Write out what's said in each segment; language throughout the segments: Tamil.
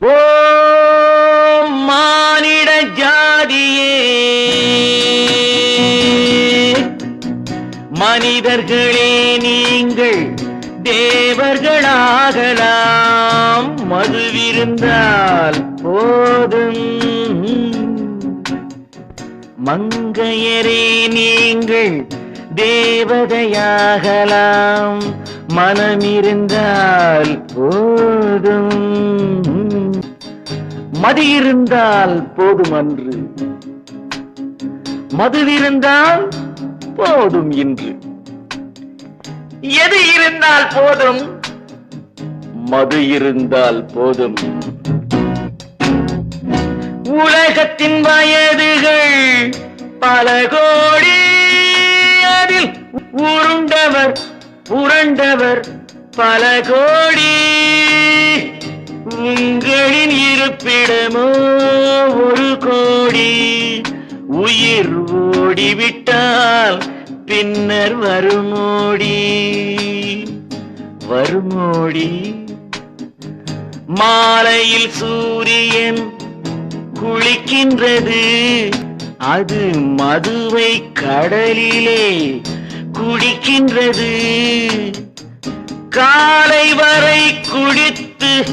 ஓ மானிட ஜாதியே. மனிதர்களே நீங்கள் தேவர்களாகலாம். மதுவிருந்தால் போதும். மங்கையரே நீங்கள் தேவதையாகலாம். மனமிருந்தால் போதும். மதி இருந்தால் போதும் அன்று மதுவிருந்தால் போதும் இன்று. எது இருந்தால் போதும்? மது இருந்தால் போதும். உலகத்தின் வயதுகள் பல கோடி அதில் உருண்டவர் புரண்டவர் பல கோடி இருப்பிடமோ ஒரு கோடி உயிர் ஓடிவிட்டால் பின்னர் வருமோடி? வருமோடி? மாலையில் சூரியன் குளிக்கின்றது. அது மதுவை கடலிலே குடிக்கின்றது. காலை வரை குடித்து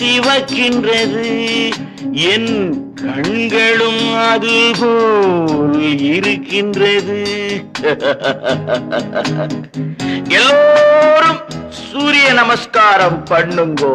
சிவக்கின்றது என் கண்களும் அதுபோல் இருக்கின்றது. எல்லோரும் சூரிய நமஸ்காரம் பண்ணுங்கோ.